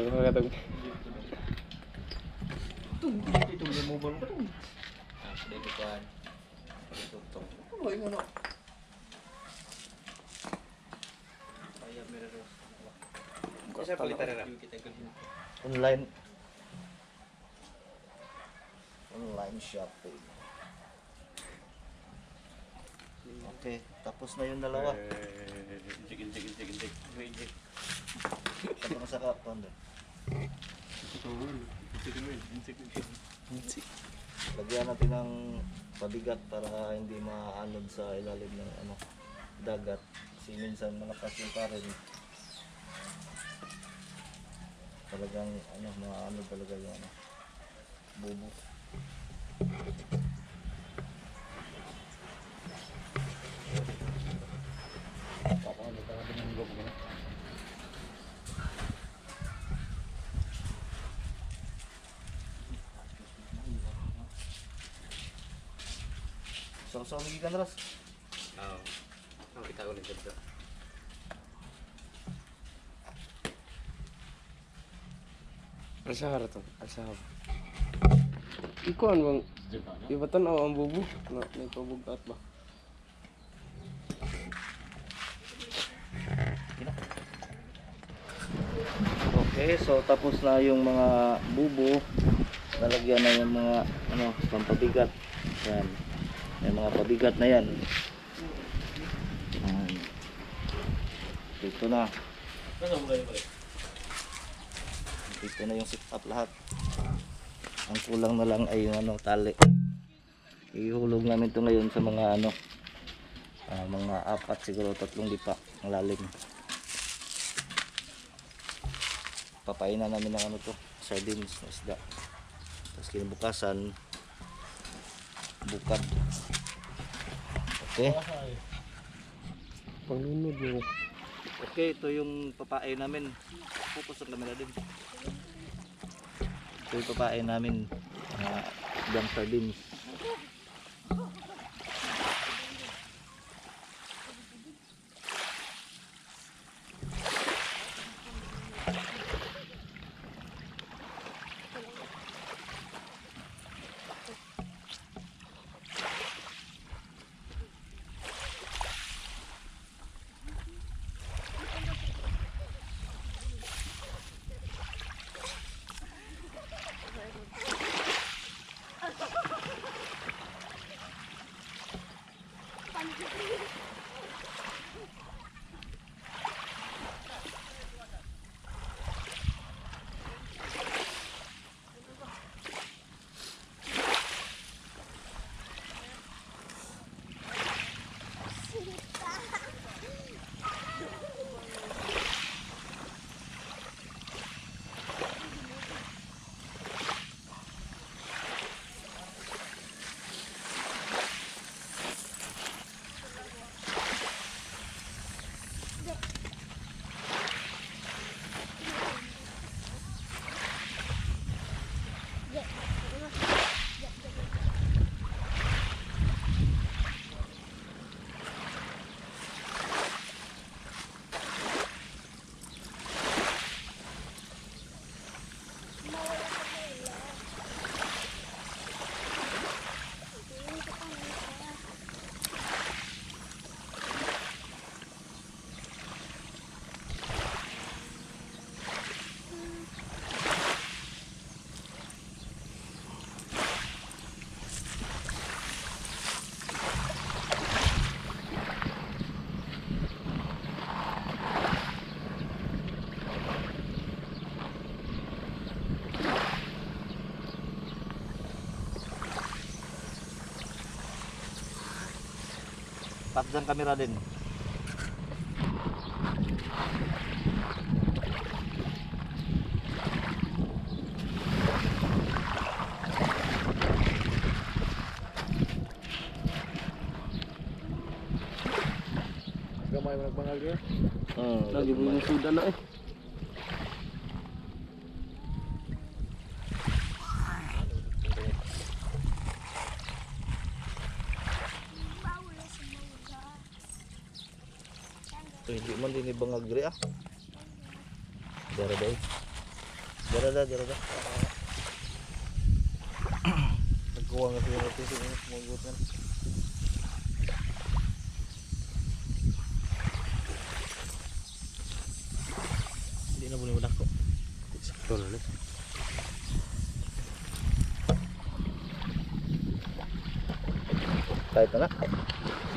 Nagkakatog. Tung, itong removal ko tung. Ah, dito kuan. Tutok. Ay, ano? Kaya meron. Kasi palitan na. Online. Online shopping. Okay, tapos na yung dalawa. Injik, injik, injik, injik. Injik. Mo sa kapon doon. Injik. Lagyan natin ng pabigat para hindi maanod sa ilalim ng ano dagat. Kasi minsan malakas yung current. Talagang ano, maano talaga yung ano, bubo. Papaano ka natin ng bubo na? So, so, hindi ka naras. Oo. Ang kita ko nito dito. Alsahar to. Alsahar. Ikuan bang iba tan ang bubu na may pabugat ba? Okay, so tapos na yung mga bubo. Nalagyan na yung mga ano, pampabigat. Yan. May mga pabigat na yan. Yan. Dito na. Dito na yung sit up lahat. Ang kulang na lang ay yung ano, tali. Ihulog namin to ngayon sa mga ano, ah, mga apat siguro tatlong lipa ang lalim. papainan namin ng ano to sardines na isda tapos kinabukasan bukad. Okay. Panglunod mo. okay ito yung papain namin. Focus ang camera din. Ito yung papain namin uh, isdang sardines Takdang kamera din. Gamay mo nagbangal ka? Hmm, Lagi mo yung suda na eh. Ibang agri ah. Dara daw. Dara da, dara da. Nagkuha nga siya tisi, sumugot nga. Hindi na muna ko. Sakto na ni. Kahit na. Okay.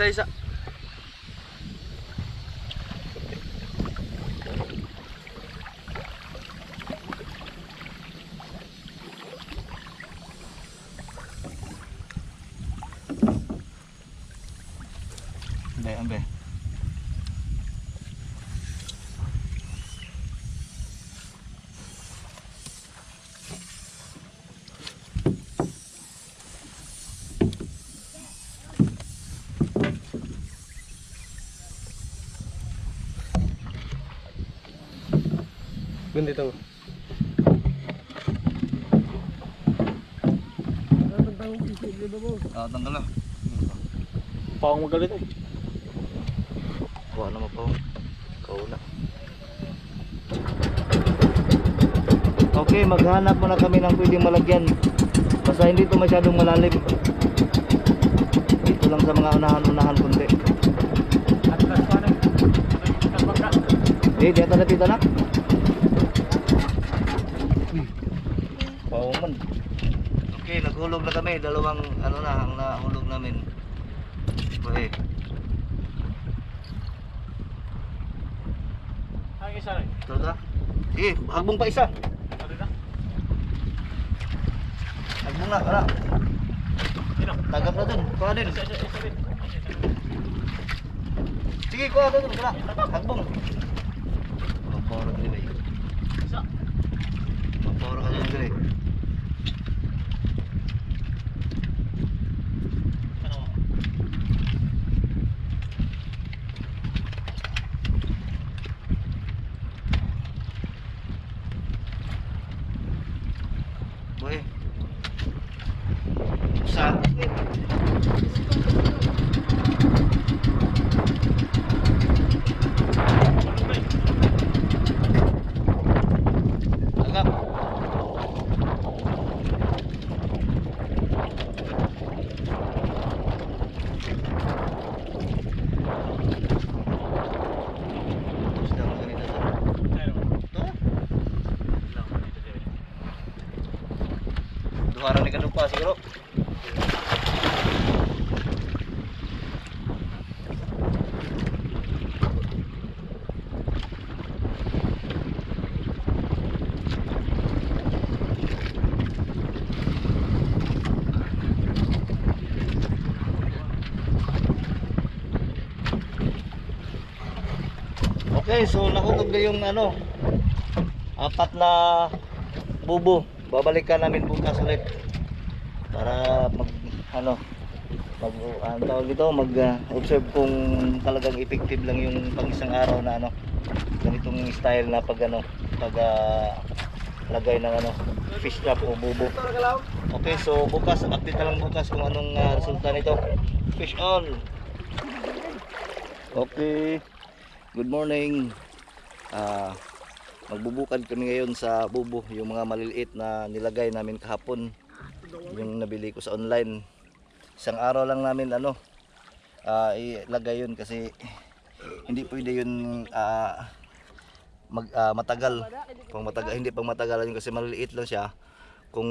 Isa isa. Hindi, ambe. Gundi to. Ah, tanggal na. Pawang magalit eh. Kuha na mo pa. Kau na. Okay, maghanap muna kami ng pwedeng malagyan. Basta hindi ito masyadong malalim. Dito lang sa mga unahan-unahan kunti. At last one eh. Eh, di ata napita na. Wow man. Okay, naghulog na kami. Dalawang ano na ang nahulog namin. Okay. Ang isa rin. Ito na. Sige, hagbong pa isa. Ano na? Hagbong na. Sino? Tagap na dun. Kuha din. Rin. Sige, kuha na dun. Kala. Hagbong. Maporo ka din. Isa. Maporo ka din. Dire. Ano? Boy. Sa. Tagap. Isda mo ganito to. Ano? Ito. Lang. Dito din. Duharang ni kadupa siguro. Okay, so nahulog na yung ano, apat na bubo. Babalikan namin bukas ulit para mag ano mag ang tawag dito mag ah, observe kung talagang effective lang yung pang isang araw na ano ganitong style na pag ano pag ah, lagay ng ano fish trap o bubo. Okay so bukas update na lang bukas kung anong ah, resulta nito. Fish on okay. Good morning. Ah magbubukad kami ngayon sa bubo yung mga maliliit na nilagay namin kahapon yung nabili ko sa online. Isang araw lang namin ano ah, ilagay yun kasi hindi pwede yun ah, mag, ah, matagal. Pang matagal hindi pang matagal yun kasi maliliit lang siya. Kung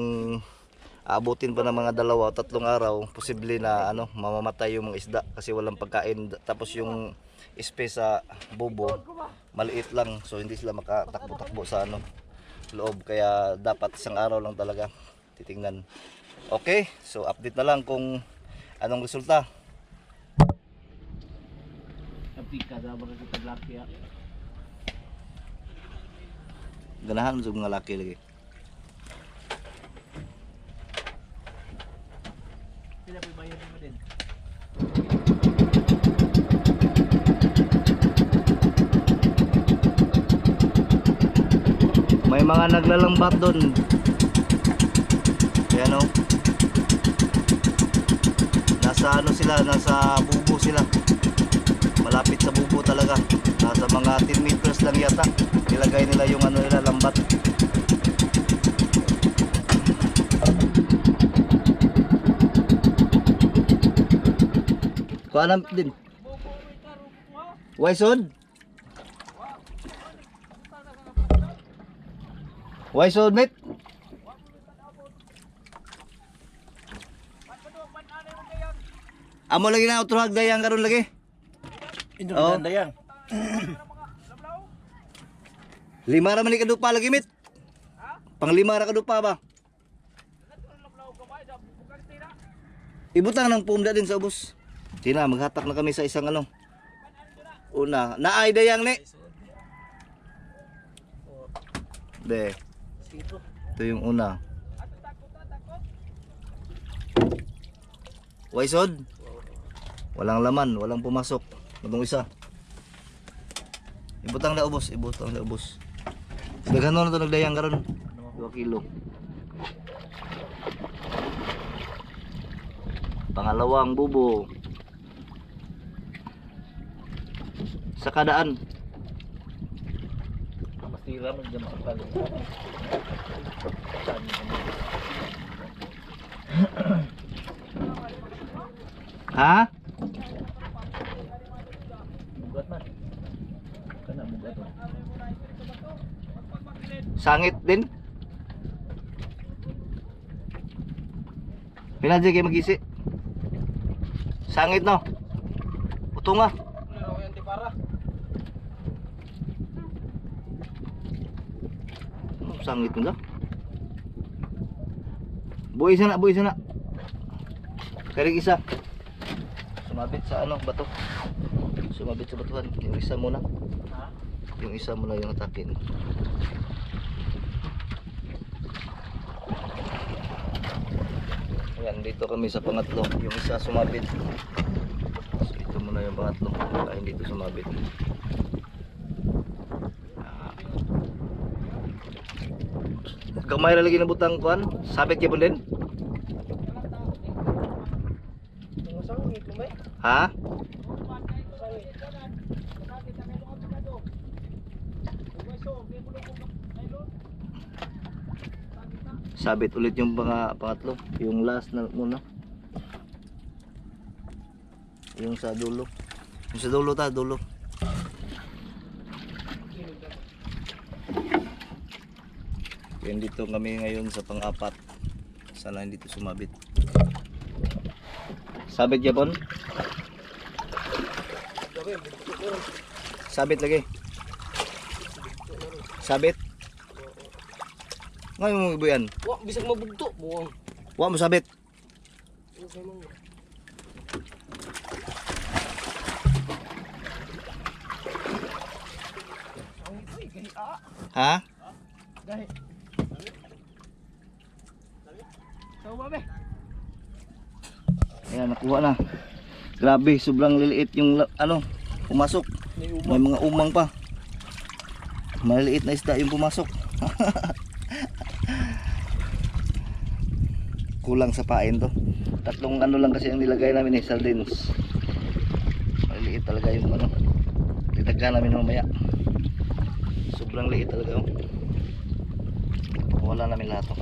aabutin pa ng mga dalawa tatlong araw posible na ano mamamatay yung mga isda kasi walang pagkain. Tapos yung space sa bubo maliit lang. So hindi sila makatakbo-takbo sa ano loob. Kaya dapat isang araw lang talaga titingnan. Okay so update na lang kung anong resulta. Ganahan sa mga laki lagi. Sila pa bayad din. May mga naglalambat doon. Nasa ano sila, nasa bubo sila. Malapit sa bubo talaga. Nasa mga 10 meters lang yata. Nilagay nila yung ano nila, lambat. Kuanam din. Waisod? Waisod, mate? Amo lagi na utrohag dayang karon lagi. Oo. ang dayang. Lima ra man ni kadupa lagi, mate. Pang lima ra kadupa ba? Ibutang ng pumda din sa ubos. Tina, maghatak na kami sa isang ano. Una, naay dayang ni. Be. Ito yung una. Waisod. Walang laman, walang pumasok. Matong isa. Ibutang na ubos, ibutang na ubos. Daghan na to nagdayang karon. 2 kilo. Pangalawang bubo. Sa kadaan. Masira mo dyan makapalo. Ha? Bugat man. Kana bugat man. Sangit din. Pinadya kayo magisi. Sangit no. Uto nga. Oh, Sangit nga. Buhay sana, buhay sana. Karing isa. Sumabit sa ano, bato. Sumabit sa batuhan. Yung isa muna. Yung isa muna yung atakin. Ayan, dito kami sa pangatlo. Yung isa sumabit. So, ito muna yung pangatlo. Kaya hindi ito sumabit. Ah. Gamay na lagi na butang kuan. Sabit ka po din? Ha? Sabit ulit yung pang pangatlo, yung last na muna. Yung sa dulo. Yung sa dulo ta, dulo. Yan dito kami ngayon sa pang-apat. Sana hindi to sumabit. Sabit Japon? Sabit lagi. Sabit. Ngayon mo ibuyan. Wa, bisag mabugto. Buwang. Wa mo sabit. Ha? Ayan, nakuha na. Grabe, sobrang liliit yung ano, pumasok. May mga umang pa. Maliliit na isda yung pumasok. Kulang sa pain to. Tatlong ano lang kasi ang nilagay namin eh, sardines. Maliliit talaga yung ano. Ditagyan namin mamaya. Sobrang liit talaga oh. Wala namin lahat oh.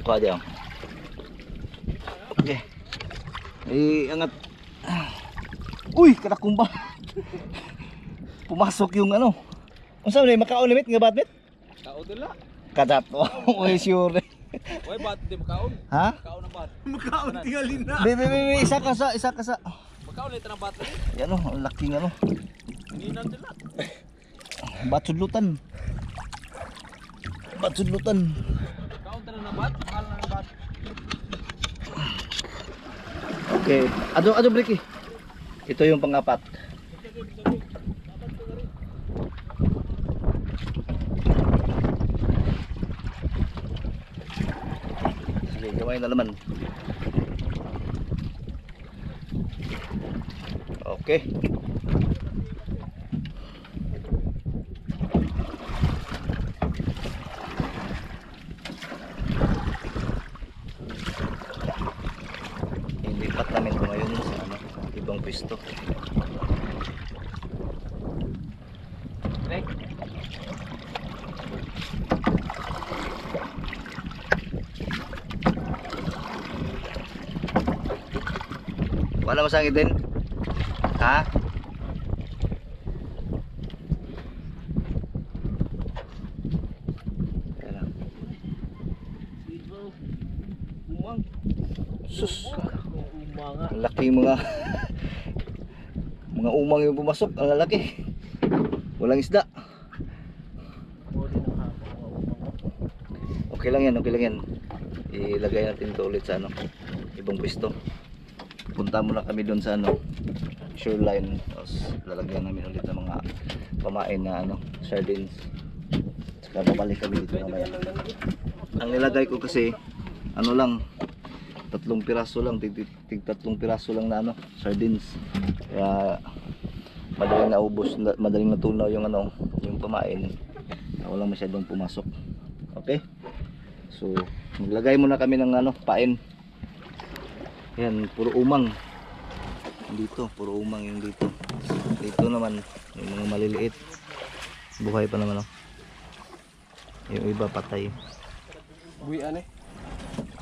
Kuha diyan. Okay. Eh, angat. Uy, katakumba. Pumasok yung ano. Ang sabi na, makaon limit nga batbit? Tao dila. Kadat. Oh, sure. Way bat di makaon. Ha? Makaon na bat. Makaon tingalin na. Be, be, be, isa ka sa, isa ka sa. Makaon na tanang bat. Yan oh, ang laking ano. Hindi na dila. Batsudlutan. Batsudlutan. Makaon tanang na bat. Mahal na ng bat. Okay. Ado, ado eh. Ito yung pangapat. Sige, gawin na naman. Okay. pwesto. Right? Wala masangit din? Ha? Sus, ang laki mga mga umang yung pumasok, ang lalaki. Walang isda. Okay lang yan, okay lang yan. Ilagay natin to ulit sa ano, ibang pwesto. Punta muna kami doon sa ano, shoreline. Tapos lalagyan namin ulit ng mga pamain na ano, sardines. Saka babalik kami dito mamaya. Ang nilagay ko kasi, ano lang, tatlong piraso lang, tig, tig, tig tatlong piraso lang na ano, sardines. Kaya madaling naubos, na- madaling natunaw yung ano, yung pamain. Walang masyadong pumasok. Okay? So, maglagay muna kami ng ano, pain. Yan, puro umang. Dito, puro umang yung dito. Dito naman, yung mga maliliit. Buhay pa naman, oh. Yung iba patay. Buwian eh.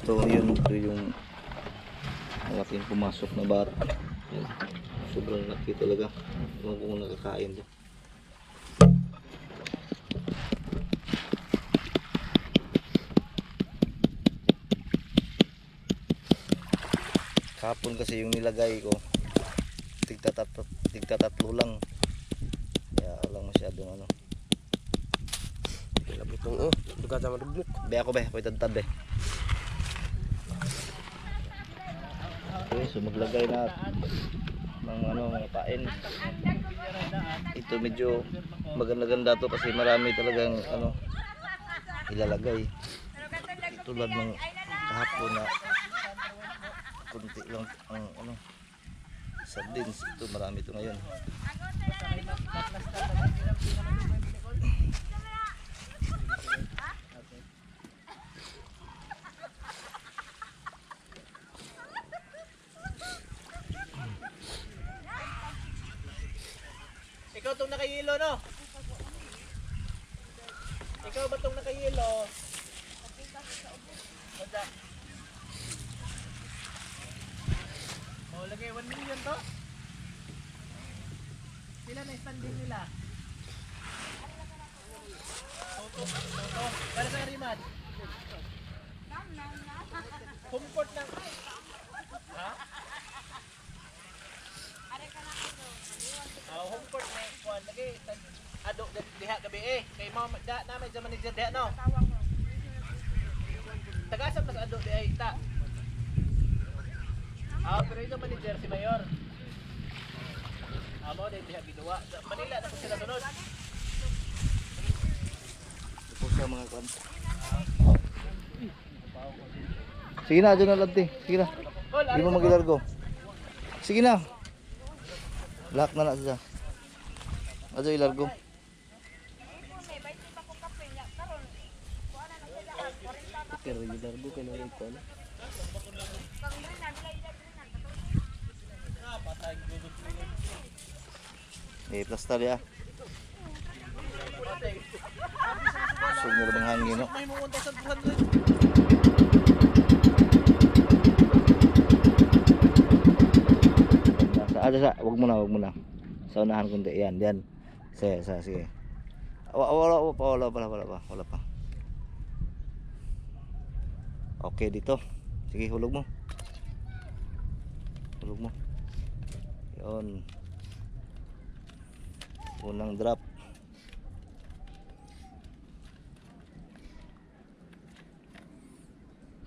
Ito, yun, ito yung malaking pumasok na bat. Yan. Sobrang laki talaga. Ko kung nakakain to. Kahapon kasi yung nilagay ko, tigtatatlo, tigtatatlo lang. Kaya walang masyadong ano. Labutong oh. Duga sa madugnot. Be ako be, ako itantad be. Okay, so maglagay na ng ano, mga pain. Ito medyo maganda-ganda to kasi marami talagang ano ilalagay. Tulad ng kahapon na kunti lang ang ano sardines. Ito marami to ngayon. Ikaw tong nakayelo, no? Ikaw ba tong nakayelo? Basta. Oh, lagay 1 million to. Sila na standing nila. Toto, toto. Para sa Riman. Comfort ng... Ha? Ah, home court na kuan lagi. Ado di- diha gabi eh. Kay mao da na may manager diha no. Tagasap na sa ado di ay ta. Ah, pero ito manager si Mayor. Amo di diha ginawa. Sa Manila na po sila sunod. Ito sa mga kwan. Sige na, dyan na lanti. Sige na. Hindi mo magilargo. Sige na. Lock na na siya. Ato ilargo. Pero yung largo ka na ito. ano? Eh, plastar ya. Sug na bang hangin no? may muunta sa 200. Sa ada sa, wag mo na, wag mo na. Sa unahan kundi yan, yan. Sige, sa sige. Wa- Wala, wala, pa, wala, wala, wala pa, wala pa. Okay dito. Sige, hulog mo. Hulog mo. Yun. Unang drop.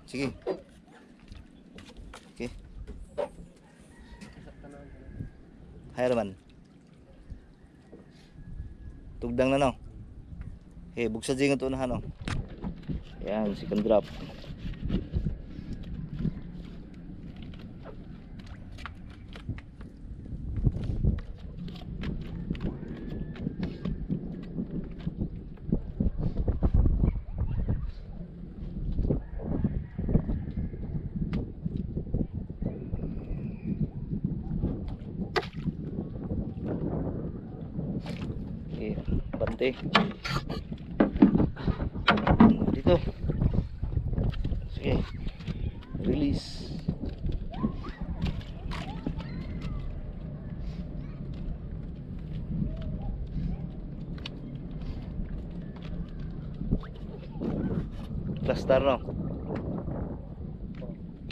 Sige. Okay. Hayar man. Tugdang na no. Okay, buksa ding ito na no. Yan, second drop. Plaster no.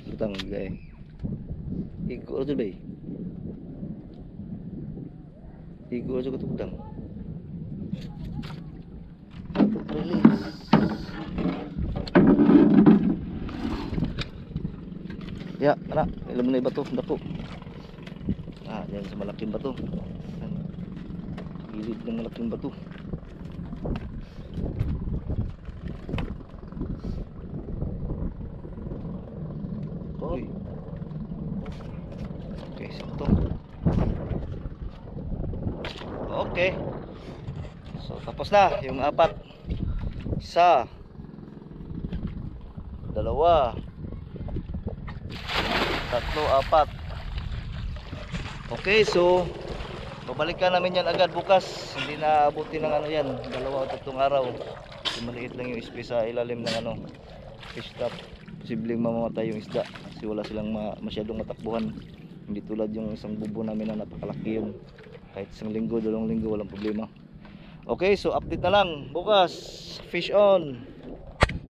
Butang gay. Igo aja bay. Igo aja ke butang. Release. Ya, anak, ilam na bato, dako. Ah, yan sa malaking bato. Gilid ng malaking bato. Uy. Okay, sakto. Okay. So, tapos na yung apat. Isa. Dalawa. Tatlo, apat. Okay, so babalikan namin yan agad bukas. Hindi na abutin ng ano yan, dalawa o tatlong araw. Kasi maliit lang yung space sa ilalim ng ano, fish trap. Posibleng mamamatay yung isda wala silang ma masyadong matakbuhan. Hindi tulad yung isang bubo namin na napakalaki yun. Kahit isang linggo, dalawang linggo, walang problema. Okay, so update na lang. Bukas, fish on.